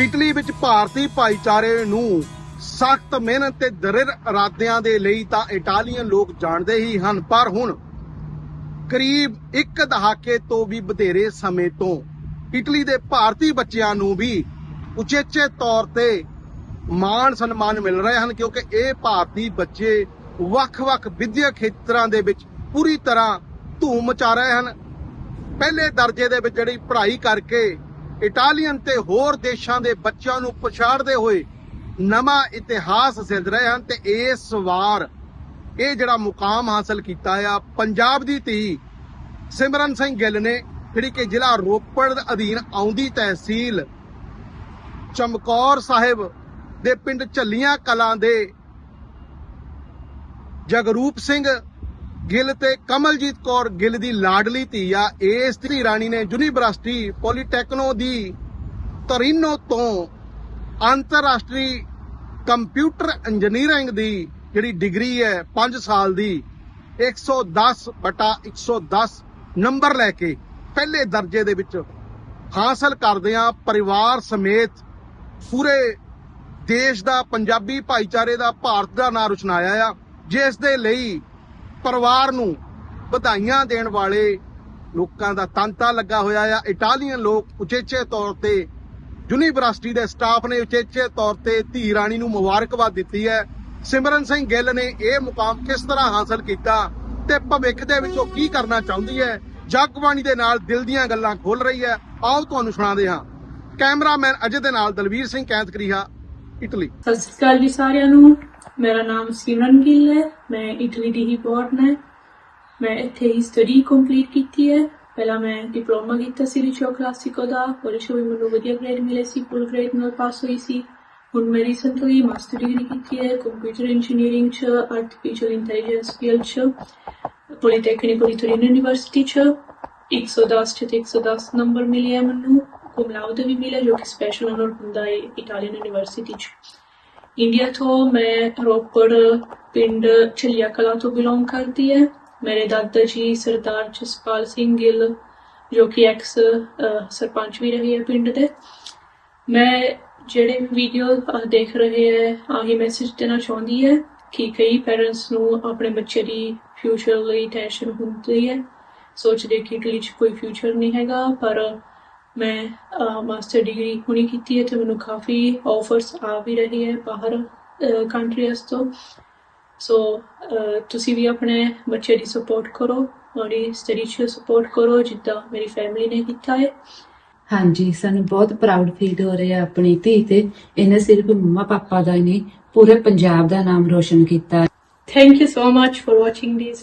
Italy ਵਿੱਚ ਭਾਰਤੀ ਭਾਈਚਾਰੇ ਨੂੰ ਸਖਤ ਮਿਹਨਤ ਤੇ ਦ੍ਰਿੜ ਇਰਾਦਿਆਂ ਦੇ ਲਈ ਤਾਂ ਇਟਾਲੀਅਨ ਲੋਕ ਜਾਣਦੇ ਹੀ ਹਨ, ਪਰ ਹੁਣ ਕਰੀਬ ਇੱਕ ਦਹਾਕੇ ਤੋਂ ਵੀ ਵਧੇਰੇ ਸਮੇਂ ਤੋਂ ਇਟਲੀ ਦੇ ਭਾਰਤੀ ਬੱਚਿਆਂ ਨੂੰ ਵੀ ਉਚੇਚੇ ਤੌਰ ਤੇ ਮਾਣ ਸਨਮਾਨ ਮਿਲ ਰਹੇ ਹਨ, ਕਿਉਂਕਿ ਇਹ ਭਾਰਤੀ ਬੱਚੇ ਵੱਖ-ਵੱਖ ਵਿਦਿਅਕ ਖੇਤਰਾਂ ਦੇ ਵਿੱਚ ਪੂਰੀ ਤਰ੍ਹਾਂ ਧੂਮ ਮਚਾ ਰਹੇ ਹਨ। ਪਹਿਲੇ ਦਰਜੇ ਦੇ ਵਿੱਚ ਜਿਹੜੀ ਪੜ੍ਹਾਈ ਕਰਕੇ ਇਟਾਲੀਅਨ ਤੇ ਹੋਰ ਦੇਸ਼ਾਂ ਦੇ ਬੱਚਿਆਂ ਨੂੰ ਪਛਾੜਦੇ ਹੋਏ ਨਵਾਂ ਇਤਿਹਾਸ ਸਿਰਜ ਰਹੇ ਹਨ ਤੇ ਇਸ ਵਾਰ ਇਹ ਜਿਹੜਾ ਮੁਕਾਮ ਹਾਸਲ ਕੀਤਾ ਆ, ਪੰਜਾਬ ਦੀ ਧੀ ਸਿਮਰਨ ਸਿੰਘ ਗਿੱਲ ਨੇ ਜਿਹੜੀ ਕਿ ਜ਼ਿਲ੍ਹਾ ਰੋਪੜ ਦੇ ਅਧੀਨ ਆਉਂਦੀ ਤਹਿਸੀਲ ਚਮਕੌਰ ਸਾਹਿਬ ਦੇ ਪਿੰਡ ਝੱਲੀਆਂ ਕਲਾਂ ਦੇ ਜਗਰੂਪ ਸਿੰਘ ਗਿੱਲ ਤੇ ਕਮਲਜੀਤ ਕੌਰ ਗਿੱਲ ਦੀ ਲਾਡਲੀ ਧੀ ਆ। ਇਸ ਧੀ ਰਾਣੀ ਨੇ ਯੂਨੀਵਰਸਿਟੀ ਪੋਲੀਟੈਕਨੋ ਦੀ ਤਰੀਨੋ ਤੋਂ ਅੰਤਰਰਾਸ਼ਟਰੀ ਕੰਪਿਊਟਰ ਇੰਜੀਨੀਅਰਿੰਗ ਦੀ ਜਿਹੜੀ ਡਿਗਰੀ ਹੈ 5 ਸਾਲ ਦੀ 110 ਬਟਾ 110 ਨੰਬਰ ਲੈ ਕੇ ਪਹਿਲੇ ਦਰਜੇ ਦੇ ਵਿੱਚ ਹਾਸਲ ਕਰਦਿਆਂ ਪਰਿਵਾਰ ਸਮੇਤ ਪੂਰੇ ਦੇਸ਼ ਦਾ ਪੰਜਾਬੀ ਭਾਈਚਾਰੇ ਦਾ ਭਾਰਤ ਦਾ ਨਾਂ ਰੁਸ਼ਨਾਇਆ ਆ। ਜਿਸ ਦੇ ਲਈ ਪਰਿਵਾਰ ਨੂੰ ਵਧਾਈਆਂ ਦੇਣ ਵਾਲੇ ਲੋਕਾਂ ਦਾ ਤਾਂਤਾ ਲੱਗਾ ਹੋਇਆ ਆ। ਇਟਾਲੀਅਨ ਲੋਕ ਉਚੇਚੇ ਤੌਰ ਤੇ ਯੂਨੀਵਰਸਿਟੀ ਦੇ ਸਟਾਫ ਨੇ ਉਚੇਚੇ ਤੌਰ ਤੇ ਧੀ ਰਾਣੀ ਨੂੰ ਮੁਬਾਰਕਬਾਦ ਦਿੱਤੀ ਹੈ। ਸਿਮਰਨ ਸਿੰਘ ਗਿੱਲ ਨੇ ਇਹ ਮੁਕਾਮ ਕਿਸ ਤਰ੍ਹਾਂ ਹਾਸਲ ਕੀਤਾ ਤੇ ਭਵਿੱਖ ਦੇ ਵਿੱਚ ਉਹ ਕੀ ਕਰਨਾ ਚਾਹੁੰਦੀ ਹੈ? ਜਗਬਾਣੀ ਦੇ ਨਾਲ ਦਿਲ ਦੀਆਂ ਗੱਲਾਂ ਖੋਲ ਰਹੀ ਹੈ। ਆਓ ਤੁਹਾਨੂੰ ਸੁਣਾਉਂਦੇ ਹਾਂ। ਕੈਮਰਾਮੈਨ ਅਜੇ ਦੇ ਨਾਲ ਦਲਵੀਰ ਸਿੰਘ ਕੈਂਤਕਰੀਹਾ ਇਟਲੀ। ਸਤਿ ਸ਼੍ਰੀ ਅਕਾਲ ਜੀ ਸਾਰਿਆਂ ਨੂੰ। ਮੇਰਾ ਨਾਮ ਸਿਮਰਨ ਗਿੱਲ ਹੈ ਮੈਂ ਇਟਲੀ ਦੀ ਹੀ ਬੋਰਨ ਹੈ ਮੈਂ ਇੱਥੇ ਹੀ ਸਟੱਡੀ ਕੰਪਲੀਟ ਕੀਤੀ ਹੈ ਪਹਿਲਾਂ ਮੈਂ ਡਿਪਲੋਮਾ ਕੀਤਾ ਸੀ ਰਿਚੋ ਕਲਾਸਿਕੋ ਦਾ ਉਹਦੇ ਚੋਂ ਵੀ ਮੈਨੂੰ ਵਧੀਆ ਗ੍ਰੇਡ ਮਿਲੇ ਸੀ ਫੁੱਲ ਗ੍ਰੇਡ ਨਾਲ ਪਾਸ ਹੋਈ ਸੀ ਹੁਣ ਮੈਂ ਰੀਸੈਂਟਲੀ ਮਾਸਟਰ ਡਿਗਰੀ ਕੀਤੀ ਹੈ ਕੰਪਿਊਟਰ ਇੰਜੀਨੀਅਰਿੰਗ ਚ ਆਰਟੀਫੀਸ਼ੀਅਲ ਇੰਟੈਲੀਜੈਂਸ ਫੀਲਡ ਚ ਪੋਲੀਟੈਕਨਿਕ ਦੀ ਯੂਨੀਵਰਸਿਟੀ ਚ 110 ਚ ਤੇ 110 ਨੰਬਰ ਮਿਲੇ ਹੈ ਮੈਨੂੰ cum laude ਵੀ ਮਿਲਿਆ ਜੋ ਕਿ ਸਪੈਸ਼ਲ ਆਨਰ ਹੁੰਦਾ ਹੈ ਇਟਾਲੀਅਨ ਯੂਨੀਵਰਸਿਟੀ ਚ। ਇੰਡੀਆ ਤੋਂ ਮੈਂ ਰੋਪੜ ਪਿੰਡ ਛਲੀਆ ਕਲਾਂ ਤੋਂ ਬਿਲੋਂਗ ਕਰਦੀ ਹੈ। ਮੇਰੇ ਦਾਦਾ ਜੀ ਸਰਦਾਰ ਜਸਪਾਲ ਸਿੰਘ ਗਿੱਲ, ਜੋ ਕਿ ਐਕਸ ਸਰਪੰਚ ਵੀ ਰਹੇ ਹੈ ਪਿੰਡ ਦੇ। ਮੈਂ ਜਿਹੜੇ ਵੀਡੀਓ ਦੇਖ ਰਹੇ ਹੈ ਆਹੀ ਮੈਸੇਜ ਦੇਣਾ ਚਾਹੁੰਦੀ ਹੈ ਕਿ ਕਈ ਪੈਰੈਂਟਸ ਨੂੰ ਆਪਣੇ ਬੱਚੇ ਦੀ ਫਿਊਚਰ ਲਈ ਟੈਨਸ਼ਨ ਹੁੰਦੀ ਹੈ। ਸੋਚਦੇ ਕਿ ਇਟਲੀ 'ਚ ਕੋਈ ਫਿਊਚਰ ਨਹੀਂ ਹੈਗਾ, ਪਰ ਮੈਂ ਮਾਸਟਰ ਡਿਗਰੀ ਹੁਣੀ ਕੀਤੀ ਹੈ ਤੇ ਮੈਨੂੰ ਕਾਫੀ ਆਫਰਸ ਆ ਵੀ ਰਹੀ ਹੈ ਬਾਹਰ ਕੰਟਰੀਜ਼ ਤੋਂ। ਸੋ ਤੁਸੀਂ ਵੀ ਆਪਣੇ ਬੱਚੇ ਦੀ ਸਪੋਰਟ ਕਰੋ ਉਹਦੀ ਸਟੱਡੀ 'ਚ ਸਪੋਰਟ ਕਰੋ ਜਿੱਦਾਂ ਮੇਰੀ ਫੈਮਿਲੀ ਨੇ ਕੀਤਾ ਹੈ। ਹਾਂਜੀ ਸਾਨੂੰ ਬਹੁਤ ਪ੍ਰਾਊਡ ਫੀਲ ਹੋ ਰਿਹਾ ਆਪਣੀ ਧੀ ਤੇ। ਇਹਨੇ ਸਿਰਫ ਮੰਮਾ ਪਾਪਾ ਦਾ ਹੀ ਨਹੀਂ ਪੂਰੇ ਪੰਜਾਬ ਦਾ ਨਾਮ ਰੋਸ਼ਨ ਕੀਤਾ thank you so much for watching this